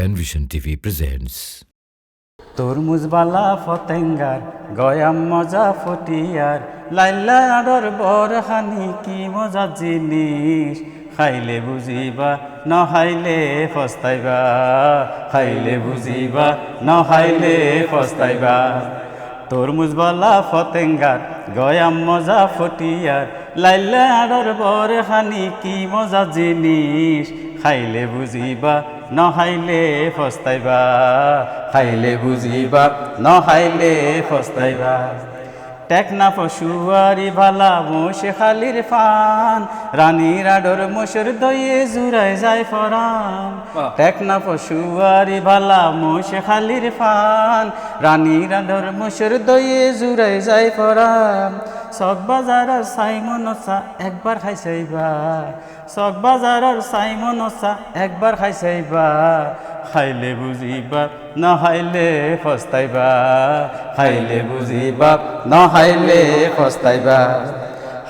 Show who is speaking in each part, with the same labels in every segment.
Speaker 1: Penvision TV presents.
Speaker 2: তরমুজ বালা ফতেঙ্গার, গয়াম মজা ফটিয়ার, লাইলা আডর বর হানি কি মজা জিনিস? খাইলে বুঝিবা, নহাইলে ফস্তাইবা। খাইলে বুঝিবা, নহাইলে ফস্তাইবা। তরমুজ বালা ফতেঙ্গার, গয়াম মজা ফটিয়ার, লাইলা আডর বর হানি কি মজা জিনিস? খাইলে বুঝিবা নহাইলে ফস্তাইবা খাইলে বুঝিবা নহাইলে ফস্তাইবা। টেকনা পশুয়ারি ভালা মোশে খালির ফান রানীর আডর মোশর দইয়ে জুড়াই যায় ফরান। টেকনা পশুয়ারি ভালা মোশে খালির ফান রানীর আডর মোশর দইয়ে জুড়াই যায় ফরান। চক বাজারের সাইমনসা একবার খাইছাইবা চক বাজারের সাইমনসা একবার খাইছাইবা খাইলে বুঝিবা নহাইলে ফস্তাইবা। খাইলে বুঝিবা নহাইলে ফস্তাইবা।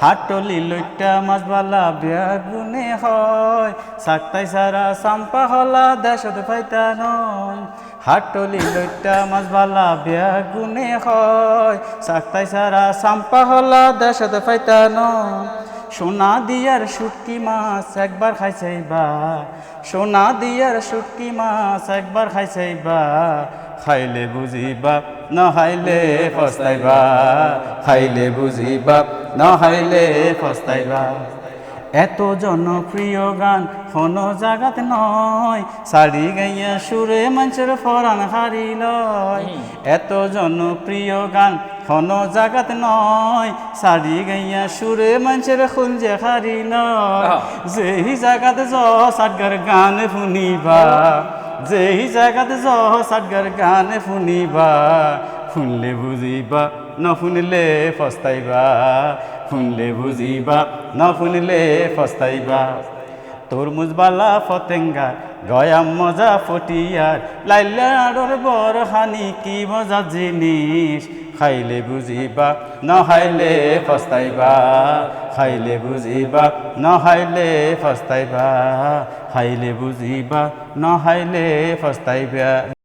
Speaker 2: হাটলি লইটা মাছ বালা বেগুনে হয়। সাতটাই সারা চাম্পা হলা দেশত ফাইতা নয়। হাটলি লইটা মাছ বালা বেগুনে হয়। সাতটাই সারা চাম্পা হলা দেশত ফাইতা নয়। সোনা দিয়ার শুটকি মাছ একবার খাইছাইবা সোনা দিয়ার শুটকি মাছ একবার খাইছাইবা খাইলে বুঝিবা নহাইলে ফস্তাইবা খাইলে বুঝিবা নহাইলে ফস্তাইবা এত জনপ্রিয় গান কোনো জাগাত নয়। শাড়ি গাইয়া সুরে মানুষের ফরান হারি লয়। এত জনপ্রিয় গান কোনো জাগাত নয়। শাড়ি গাইয়া সুরে মানুষের খুলজে হারি লয়। যেই জাগাত জ সাগর গান শুনিবা যেই জাগাত জ সাগর গান শুনিবা শুনলে বুঝিবা নশুনিলে ফস্তাইবা। শুনলে বুঝিবা নশুনিলে ফস্তাইবা। তরমুজ বালা ফতেঙ্গা, গয়াম মজা ফটিয়ার। লাইলা আড়র বর হানি কি মজা জিনিস। খাইলে বুঝিবা নহাইলে ফস্তাইবা। খাইলে বুঝিবা নহাইলে ফস্তাইবা। খাইলে বুঝিবা নহাইলে ফস্তাইবা।